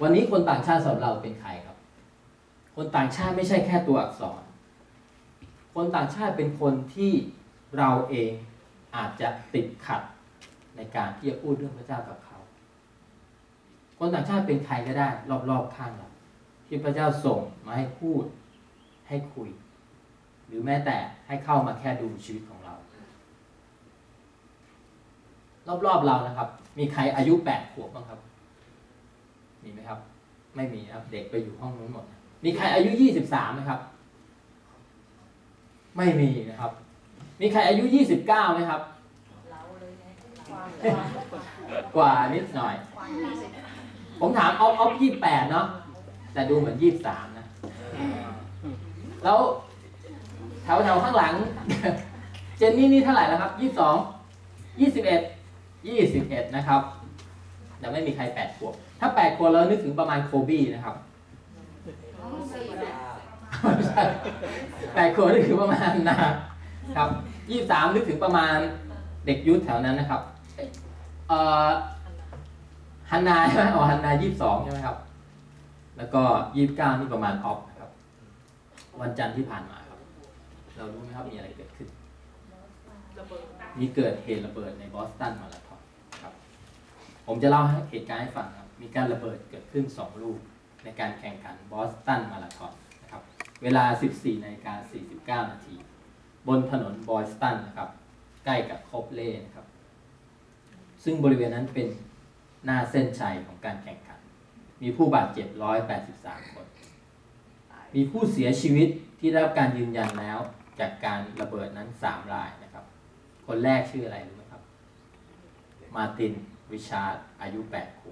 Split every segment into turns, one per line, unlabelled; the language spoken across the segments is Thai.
วันนี้คนต่างชาติสำหรับเราเป็นใครครับ คนต่างชาติไม่ใช่แค่ตัวอักษร คนต่างชาติเป็นคนที่เราเองอาจจะติดขัดในการที่จะพูดเรื่องพระเจ้ากับเขา คนต่างชาติเป็นใครก็ได้ รอบๆข้างเราที่พระเจ้าส่งมาให้พูดให้คุย หรือแม้แต่ให้เข้ามาแค่ดูชีวิตของเรา รอบๆเรานะครับ มีใครอายุแปดขวบบ้างครับ ครับ ไม่มีครับเด็กไปอยู่ห้องนู้นหมด มีใครอายุยี่สิบสามไหมครับ ไม่มีนะครับ มีใครอายุยี่สิบเก้าไหมครับ กว่านิดหน่อย ผมถามออฟออฟยี่แปดเนาะแต่ดูเหมือนยี่สามนะ แล้วแถวแถวข้างหลัง เจนนี่นี่เท่าไหร่แล้วครับยี่สองยี่สิบเอ็ดยี่สิบเอ็ดนะครับ แต่ไม่มีใครแปดขวบ ถ้าแปดขวบเรานึกถึงประมาณโคบี้นะครับไม่ใช่แปดขวบนึกถึงประมาณนะครับยี่สามนึกถึงประมาณเด็กยุทธแถวนั้นนะครับเอ่อฮันนาใช่ไหมอ๋อฮันนายี่สิบสองใช่ไหมครับ แล้วก็ยี่สิบเก้านี่ประมาณออฟนะครับ วันจันทร์ที่ผ่านมาครับ เรารู้ไหมครับมีอะไรเกิดขึ้นมีเกิดเหตุระเบิดในบอสตันมาราธอนครับ ผมจะเล่าให้เหตุการณ์ให้ฟังครับ มีการระเบิดเกิดขึ้น 2 ลูก ในการแข่งขันบอสตันมาราธอนนะครับเวลา 14นาฬิกา49 นาที บนถนนบอสตันนะครับ ใกล้กับโคบเล่นะครับ ซึ่งบริเวณนั้นเป็นหน้าเส้นชัยของการแข่งขัน มีผู้บาดเจ็บ 183 คน มีผู้เสียชีวิตที่ได้รับการยืนยันแล้วจากการระเบิดนั้น 3 รายนะครับ คนแรกชื่ออะไรรู้ไหมครับ มาติน วิชาร์ดอายุ8ขวบ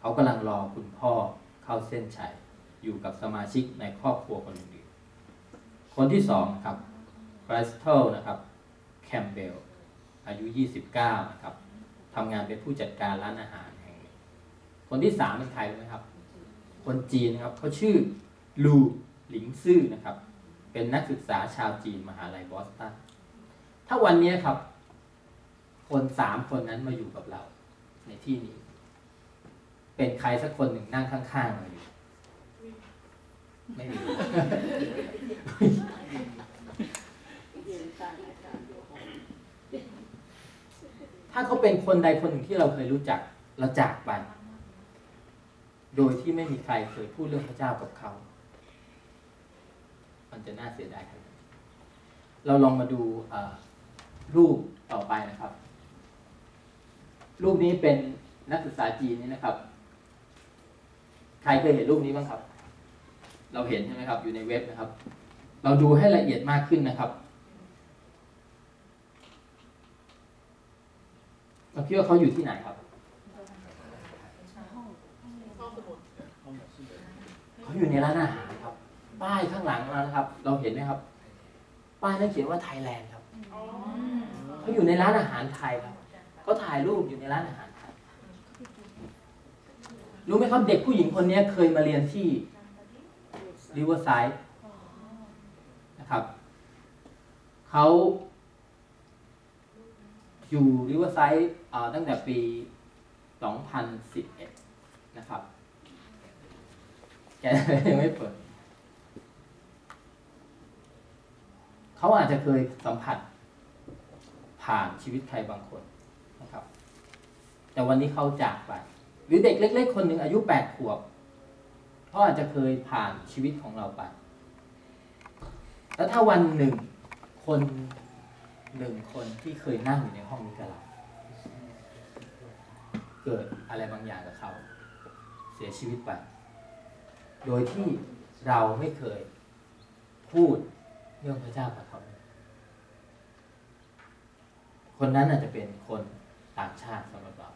เขากำลังรอคุณพ่อเข้าเส้นชัยอยู่กับสมาชิกในครอบครัวคนอื่นคนที่สองนะครับคริสตัลนะครับแคมเบลอายุ 29 นะครับทำงานเป็นผู้จัดการร้านอาหารแห่งหนึ่งคนที่สามเป็นใครรู้ไหมครับ คนจีนนะครับเขาชื่อลูหลิงซื่อนะครับ เป็นนักศึกษาชาวจีนมหาลัยบอสตันถ้าวันนี้ครับ คนสามคนนั้นมาอยู่กับเราในที่นี้ เป็นใครสักคนหนึ่งนั่งข้างๆเราอยู่ไม่มีถ้าเขาเป็นคนใดคนหนึ่งที่เราเคยรู้จักเราจากไป โดยที่ไม่มีใครเคยพูดเรื่องพระเจ้ากับเขา มันจะน่าเสียดายขนาดไหนเราลองมาดูเอ่อรูปต่อไปนะครับ รูปนี้เป็นนักศึกษาจีนนี่นะครับ ใครเคยเห็นรูปนี้บ้างครับ เราเห็นใช่ไหมครับ อยู่ในเว็บนะครับ เราดูให้ละเอียดมากขึ้นนะครับ เราคิดว่าเขาอยู่ที่ไหนครับเขาอยู่ในร้านอาหารครับ ป้ายข้างหลังเรานะครับ เราเห็นไหมครับ ป้ายนั้นเขียนว่าไทยแลนด์ครับเขาอยู่ในร้านอาหารไทยครับเขาถ่ายรูปอยู่ในร้านอาหารไทย รู้ไหมครับเด็กผู้หญิงคนนี้เคยมาเรียนที่ริเวอร์ไซด์นะครับเขาอยู่ริเวอร์ไซด์ตั้งแต่ปี 2011 นะครับ แกยังไม่เปิด เขาอาจจะเคยสัมผัสผ่านชีวิตใครบางคนนะครับ แต่วันนี้เขาจากไป รือเด็กเล็ก ๆ คนหนึ่งอายุแปดขวบเขาอาจจะเคยผ่านชีวิตของเราไป แล้วถ้าวันหนึ่งคนหนึ่งคนที่เคยนั่งอยู่ในห้องนี้กับเรา เกิดอะไรบางอย่างกับเขา เสียชีวิตไป โดยที่เราไม่เคยพูดเรื่องพระเจ้ากับเขา คนนั้นอาจจะเป็นคนต่างชาติสำหรับเรา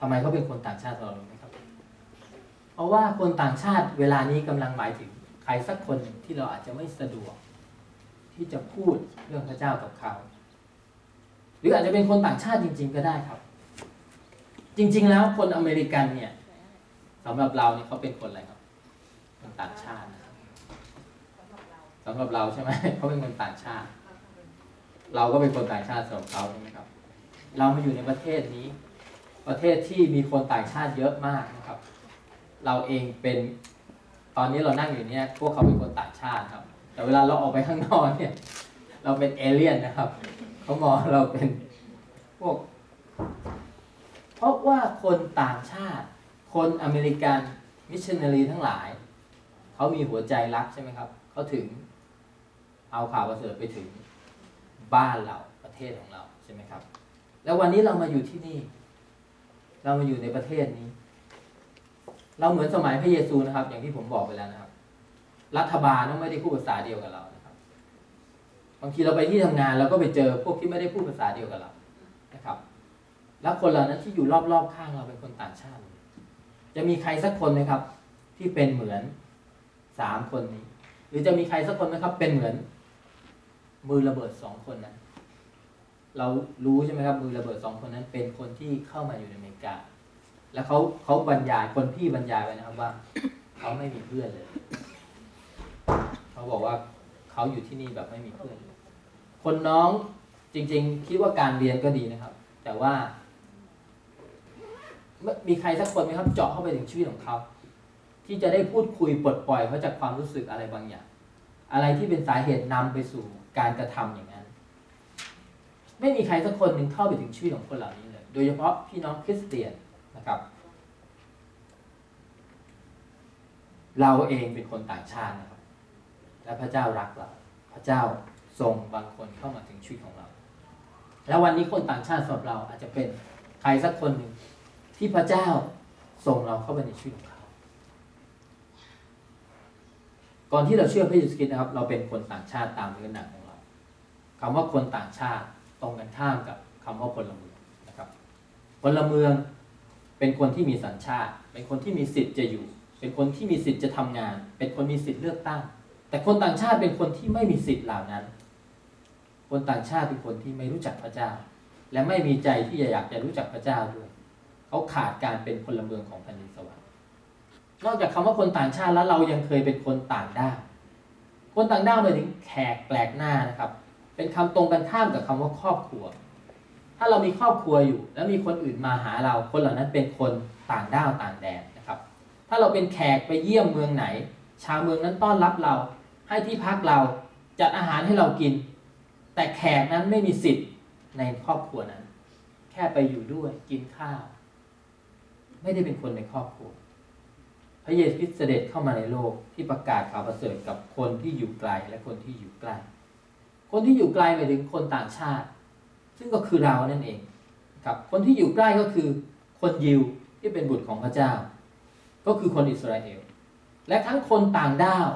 ทำไมเขาเป็นคนต่างชาติสำหรับเราไหมครับ เพราะว่าคนต่างชาติเวลานี้กำลังหมายถึงใครสักคนที่เราอาจจะไม่สะดวก ที่จะพูดเรื่องพระเจ้ากับเขา หรืออาจจะเป็นคนต่างชาติจริง ๆ ก็ได้ครับ จริง ๆ แล้วคนอเมริกันเนี่ยสำหรับเราเนี่ยเขาเป็นคนอะไรครับคนต่างชาตินะครับสำหรับเราใช่ไหมเขาเป็นคนต่างชาติ เราก็เป็นคนต่างชาติสำหรับเขาใช่ไหมครับ เรามาอยู่ในประเทศนี้ ประเทศที่มีคนต่างชาติเยอะมากนะครับ เราเองเป็นตอนนี้เรานั่งอยู่เนี่ยพวกเขาเป็นคนต่างชาติครับ แต่เวลาเราออกไปข้างนอกเนี่ย เราเป็นเอเลี่ยนนะครับเขามองเราเป็นพวก เพราะว่าคนต่างชาติ คนอเมริกันมิชชันนารีทั้งหลาย เขามีหัวใจรักใช่ไหมครับเขาถึงเอาข่าวประเสริฐไปถึงบ้านเราประเทศของเราใช่ไหมครับ แล้ววันนี้เรามาอยู่ที่นี่ เรามาอยู่ในประเทศนี้ เราเหมือนสมัยพระเยซูนะครับ อย่างที่ผมบอกไปแล้วนะครับ รัฐบาลต้องไม่ได้พูดภาษาเดียวกับเรานะครับ บางทีเราไปที่ทำงานเราก็ไปเจอพวกที่ไม่ได้พูดภาษาเดียวกับเรานะครับ แล้วคนเหล่านั้นที่อยู่รอบๆข้างเราเป็นคนต่างชาติ จะมีใครสักคนไหมครับ ที่เป็นเหมือนสามคนนี้ หรือจะมีใครสักคนไหมครับ เป็นเหมือนมือระเบิดสองคนนั้น เรารู้ใช่ไหมครับมือระเบิดสองคนนั้นเป็นคนที่เข้ามาอยู่ในอเมริกา แล้วเขาเขาบรรยายคนพี่บรรยายไว้นะครับว่าเขาไม่มีเพื่อนเลยเขาบอกว่าเขาอยู่ที่นี่แบบไม่มีเพื่อน คนน้องจริง ๆ คิดว่าการเรียนก็ดีนะครับ แต่ว่า มีใครสักคนไหมครับเจาะเข้าไปถึงชีวิตของเขาที่จะได้พูดคุยปลดปล่อยเขาจากความรู้สึกอะไรบางอย่าง อะไรที่เป็นสาเหตุนำไปสู่การกระทำอย่าง ไม่มีใครสักคนหนึ่งเข้าไปถึงชีวิตของคนเหล่านี้เลย โดยเฉพาะพี่น้องคริสเตียนนะครับ เราเองเป็นคนต่างชาตินะครับ และพระเจ้ารักเรา พระเจ้าส่งบางคนเข้ามาถึงชีวิตของเรา แล้ววันนี้คนต่างชาติสำหรับเราอาจจะเป็นใครสักคนหนึ่งที่พระเจ้าส่งเราเข้าไปในชีวิตของเขาก่อนที่เราเชื่อพระเยซูคริสต์นะครับ เราเป็นคนต่างชาติตามเนื้อหนังของเราคำว่าคนต่างชาติ ตรงกันข้ามกับคำว่าพลเมืองนะครับพลเมืองเป็นคนที่มีสัญชาติ เป็นคนที่มีสิทธิ์จะอยู่ เป็นคนที่มีสิทธิ์จะทำงาน เป็นคนมีสิทธิ์เลือกตั้ง แต่คนต่างชาติเป็นคนที่ไม่มีสิทธิ์เหล่านั้น คนต่างชาติเป็นคนที่ไม่รู้จักพระเจ้า และไม่มีใจที่จะอยากจะรู้จักพระเจ้าด้วยเขาขาดการเป็นพลเมืองของแผ่นดินสวรรค์นอกจากคำว่าคนต่างชาติแล้วเรายังเคยเป็นคนต่างด้าวคนต่างด้าวหมายถึงแขกแปลกหน้านะครับ เป็นคำตรงกันข้ามกับคำว่าครอบครัว ถ้าเรามีครอบครัวอยู่ แล้วมีคนอื่นมาหาเรา คนเหล่านั้นเป็นคนต่างด้าวต่างแดนนะครับ ถ้าเราเป็นแขกไปเยี่ยมเมืองไหน ชาวเมืองนั้นต้อนรับเรา ให้ที่พักเราจัดอาหารให้เรากิน แต่แขกนั้นไม่มีสิทธิ์ในครอบครัวนั้น แค่ไปอยู่ด้วยกินข้าว ไม่ได้เป็นคนในครอบครัว พระเยซูคริสต์เสด็จเข้ามาในโลกที่ประกาศข่าวประเสริฐกับคนที่อยู่ไกลและคนที่อยู่ใกล้ คนที่อยู่ไกลหมายถึงคนต่างชาติ ซึ่งก็คือเรานั่นเองครับคนที่อยู่ใกล้ก็คือคนยิวที่เป็นบุตรของพระเจ้า ก็คือคนอิสราเอล และทั้งคนต่างด้าว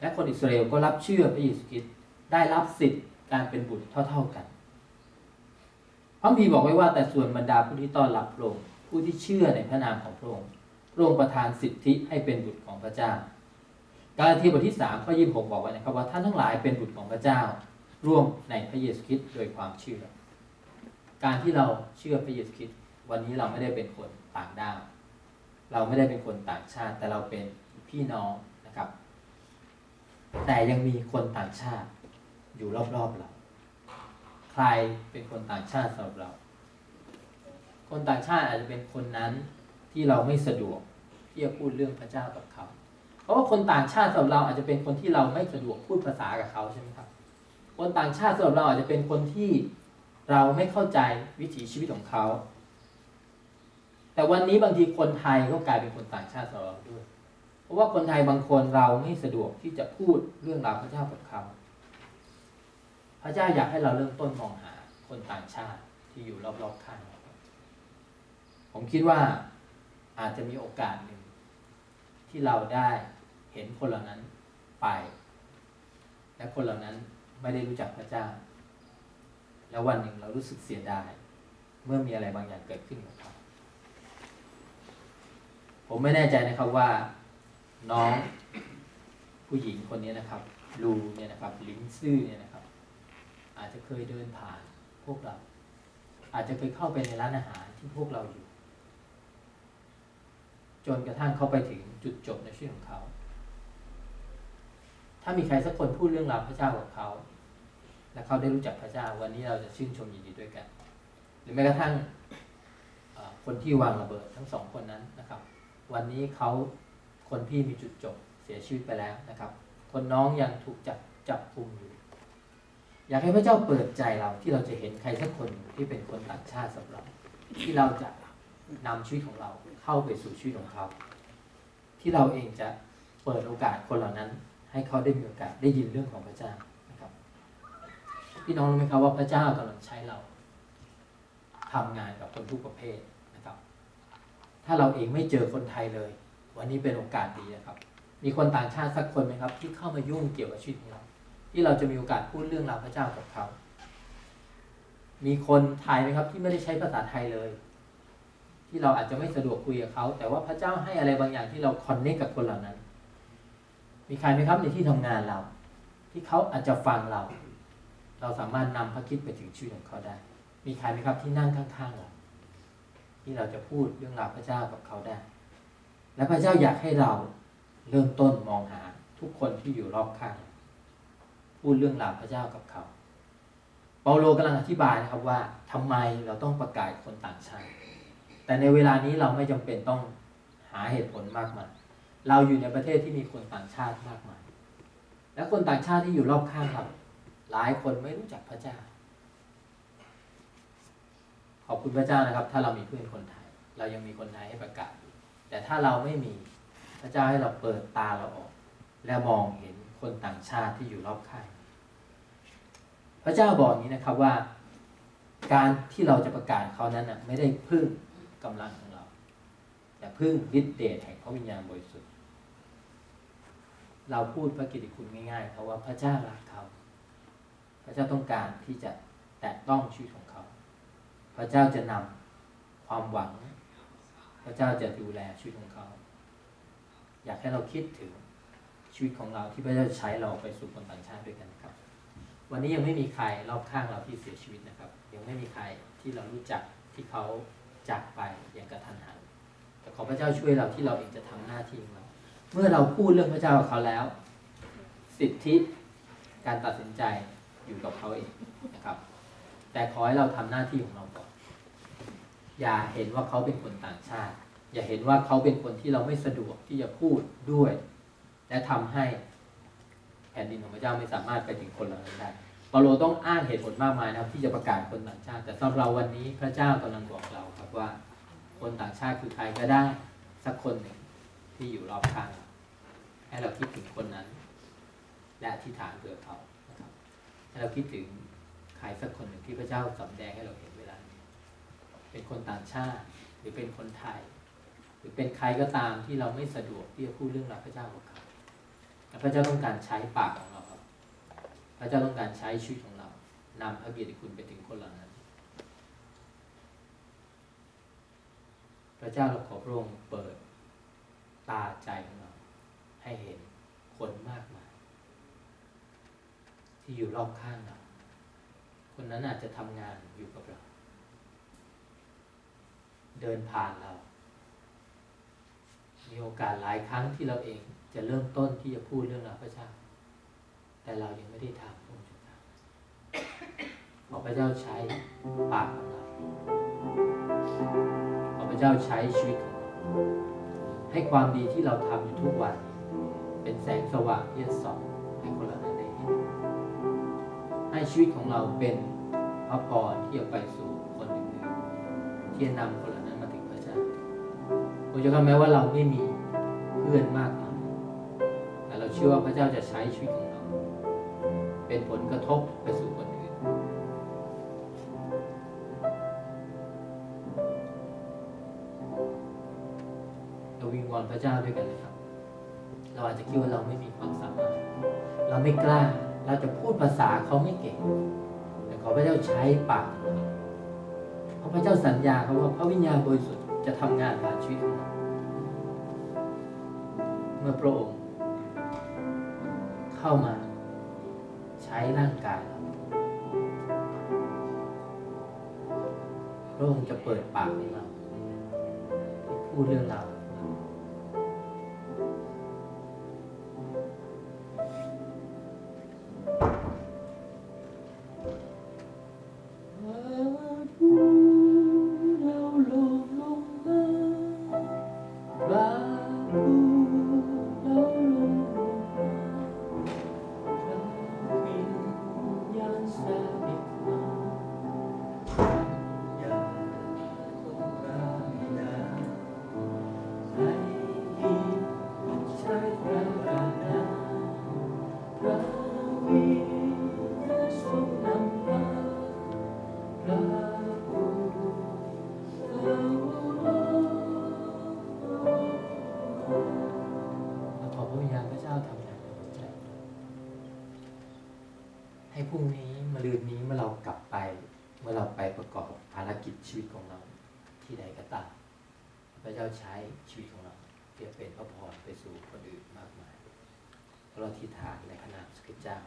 และคนอิสราเอลก็รับเชื่อพระเยซูคริสต์ได้รับสิทธิ์การเป็นบุตรเท่า ๆกันพระบีบอกไว้ว่าแต่ส่วนบรรดาผู้ที่ต้อนรับพระองค์ผู้ที่เชื่อในพระนามของพระองค์พระองค์ประทานสิทธิให้เป็นบุตรของพระเจ้า กาลาเทียบทที่3ข้อ26บอกไว้นะครับว่าท่านทั้งหลายเป็นบุตรของพระเจ้า ร่วมในพระเยซูคริสต์โดยความเชื่อ การที่เราเชื่อพระเยซูคริสต์วันนี้เราไม่ได้เป็นคนต่างด้าวเราไม่ได้เป็นคนต่างชาติ แต่เราเป็นพี่น้องนะครับ แต่ยังมีคนต่างชาติอยู่รอบๆเราใครเป็นคนต่างชาติสำหรับเรา คนต่างชาติอาจจะเป็นคนนั้นที่เราไม่สะดวกที่จะพูดเรื่องพระเจ้ากับเขา เพราะว่าคนต่างชาติสำหรับเราอาจจะเป็นคนที่เราไม่สะดวกพูดภาษากับเขาใช่ไหมครับ คนต่างชาติสำหรับเราอาจจะเป็นคนที่เราไม่เข้าใจวิถีชีวิตของเขา แต่วันนี้บางทีคนไทยก็กลายเป็นคนต่างชาติสำหรับเราด้วย เพราะว่าคนไทยบางคนเราไม่สะดวกที่จะพูดเรื่องราวพระเจ้ากับเขา พระเจ้าอยากให้เราเริ่มต้นมองหาคนต่างชาติที่อยู่รอบๆข้างผมคิดว่าอาจจะมีโอกาสหนึ่งที่เราได้ เห็นคนเหล่านั้นไป และคนเหล่านั้นไม่ได้รู้จักพระเจ้า แล้ววันหนึ่งเรารู้สึกเสียดาย เมื่อมีอะไรบางอย่างเกิดขึ้นกับเขาผมไม่แน่ใจนะครับว่าน้องผู้หญิงคนนี้นะครับลูเนี่ยนะครับลิงซื่อเนี่ยนะครับ อาจจะเคยเดินผ่านพวกเรา อาจจะเคยเข้าไปในร้านอาหารที่พวกเราอยู่ จนกระทั่งเขาไปถึงจุดจบในชีวิตของเขา ถ้ามีใครสักคนพูดเรื่องราวพระเจ้ากับเขา และเขาได้รู้จักพระเจ้า วันนี้เราจะชื่นชมยินดีด้วยกัน หรือแม้กระทั่งคนที่วางระเบิดทั้งสองคนนั้นนะครับ วันนี้เขาคนพี่มีจุดจบเสียชีวิตไปแล้วนะครับ คนน้องยังถูกจับจับกุมอยู่ อยากให้พระเจ้าเปิดใจเราที่เราจะเห็นใครสักคนที่เป็นคนต่างชาติสำหรับ ที่เราจะนำชีวิตของเราเข้าไปสู่ชีวิตของเขา ที่เราเองจะเปิดโอกาสคนเหล่านั้น ให้เขาได้มีโอกาสได้ยินเรื่องของพระเจ้านะครับพี่น้องรู้ไหมครับว่าพระเจ้ากำลังใช้เราทำงานกับคนทุกประเภทนะครับ ถ้าเราเองไม่เจอคนไทยเลย วันนี้เป็นโอกาสดีนะครับ มีคนต่างชาติสักคนไหมครับ ที่เข้ามายุ่งเกี่ยวกับชีวิตของเรา ที่เราจะมีโอกาสพูดเรื่องราวพระเจ้ากับเขา มีคนไทยไหมครับที่ไม่ได้ใช้ภาษาไทยเลยที่เราอาจจะไม่สะดวกคุยกับเขา แต่ว่าพระเจ้าให้อะไรบางอย่างที่เราคอนเนคกับคนเหล่านั้น มีใครไหมครับในที่ทำงานเรา ที่เขาอาจจะฟังเรา เราสามารถนำพระคิดไปถึงชีวิตของเขาได้ มีใครไหมครับที่นั่งข้างๆเราที่เราจะพูดเรื่องราวพระเจ้ากับเขาได้ และพระเจ้าอยากให้เราเริ่มต้นมองหาทุกคนที่อยู่รอบข้าง พูดเรื่องราวพระเจ้ากับเขา เปาโลกำลังอธิบายนะครับว่าทำไมเราต้องประกาศคนต่างชาติแต่ในเวลานี้เราไม่จำเป็นต้องหาเหตุผลมากมาย เราอยู่ในประเทศที่มีคนต่างชาติมากมาย และคนต่างชาติที่อยู่รอบข้างเราหลายคนไม่รู้จักพระเจ้า ขอบคุณพระเจ้านะครับ ถ้าเรามีเพื่อนคนไทย เรายังมีคนไทยให้ประกาศ แต่ถ้าเราไม่มีพระเจ้าให้เราเปิดตาเราออก และมองเห็นคนต่างชาติที่อยู่รอบข้าง พระเจ้าบอกอย่างนี้นะครับว่า การที่เราจะประกาศเขานั้นนะไม่ได้พึ่งกำลังของเรา แต่พึ่งฤทธิเดชแห่งพระวิญญาณบริสุทธิ์ เราพูดพระกิติคุณง่ายๆเพราว่าพระเจ้ารักเขา พระเจ้าต้องการที่จะแตะต้องชีวิตของเขา พระเจ้าจะนำความหวัง พระเจ้าจะดูแลชีวิตของเขา อยากให้เราคิดถึงชีวิตของเราที่พระเจ้าใช้เราไปสู่คนต่างชาติด้วยกันครับ วันนี้ยังไม่มีใครรอบข้างเราที่เสียชีวิตนะครับ ยังไม่มีใครที่เรารู้จักที่เขาจากไปอย่างกระทันหันแต่ขอพระเจ้าช่วยเราที่เราเองจะทำหน้าที่ของเรา เมื่อเราพูดเรื่องพระเจ้ากับเขาแล้ว สิทธิการตัดสินใจอยู่กับเขาเองนะครับ แต่ขอให้เราทำหน้าที่ของเราก่อนอย่าเห็นว่าเขาเป็นคนต่างชาติ อย่าเห็นว่าเขาเป็นคนที่เราไม่สะดวกที่จะพูดด้วย และทำให้แผ่นดินของพระเจ้าไม่สามารถไปถึงคนเหล่านั้นได้เปาโลต้องอ้างเหตุผลมากมายนะครับ ที่จะประกาศคนต่างชาติ แต่สำหรับเราวันนี้พระเจ้ากำลังบอกเราครับว่า คนต่างชาติคือใครก็ได้สักคนหนึ่ง ที่อยู่รอบข้าง ให้เราคิดถึงคนนั้น และอธิษฐานเผื่อเขานะครับ ให้เราคิดถึงใครสักคนหนึ่งที่พระเจ้าสำแดงให้เราเห็นเวลาเป็นคนต่างชาติ หรือเป็นคนไทย หรือเป็นใครก็ตามที่เราไม่สะดวกที่จะพูดเรื่องราวพระเจ้ากับเขาแต่พระเจ้าต้องการใช้ปากของเราครับ พระเจ้าต้องการใช้ชีวิตของเรานำพระเกียรติคุณไปถึงคนเหล่านั้น พระเจ้าเราขอพระองค์เปิด ตาใจของเรา ให้เห็นคนมากมาย ที่อยู่รอบข้างเรา คนนั้นอาจจะทำงานอยู่กับเรา เดินผ่านเรา มีโอกาสหลายครั้งที่เราเองจะเริ่มต้นที่จะพูดเรื่องราวพระเจ้า แต่เรายังไม่ได้ทำพระองค์จะทำขอพระเจ้าใช้ปากของเราขอพระเจ้าใช้ชีวิตของเรา ให้ความดีที่เราทำอยู่ทุกวัน เป็นแสงสว่างที่จะส่องให้คนเหล่านั้นได้เห็นให้ชีวิตของเราเป็นพระพรที่จะไปสู่คนอื่นๆที่จะนำคนเหล่านั้นมาถึงพระเจ้าผมจะทำแม้ว่าเราไม่มีเพื่อนมากมายแต่เราเชื่อว่าพระเจ้าจะใช้ชีวิตของเรา เป็นผลกระทบไปสู่คน พระเจ้าด้วยกันเลยครับ เราอาจจะคิดว่าเราไม่มีความสามารถ เราไม่กล้า เราจะพูดภาษาเขาไม่เก่ง แต่ขอพระเจ้าใช้ปากเพราะพระเจ้าสัญญาเขาว่าพระวิญญาณบริสุทธิ์จะทำงานผ่านชีวิตของเรา เมื่อพระองค์ เข้ามาใช้ร่างกายเราพระองค์จะเปิดปากของเราพูดเรื่องราวา
ใช้
ชีวิตของเราเพื่อเป็นพระพรไปสู่คนอื่นมากมายเพราะเราที่ฐานในพระนามสกิจเจ้า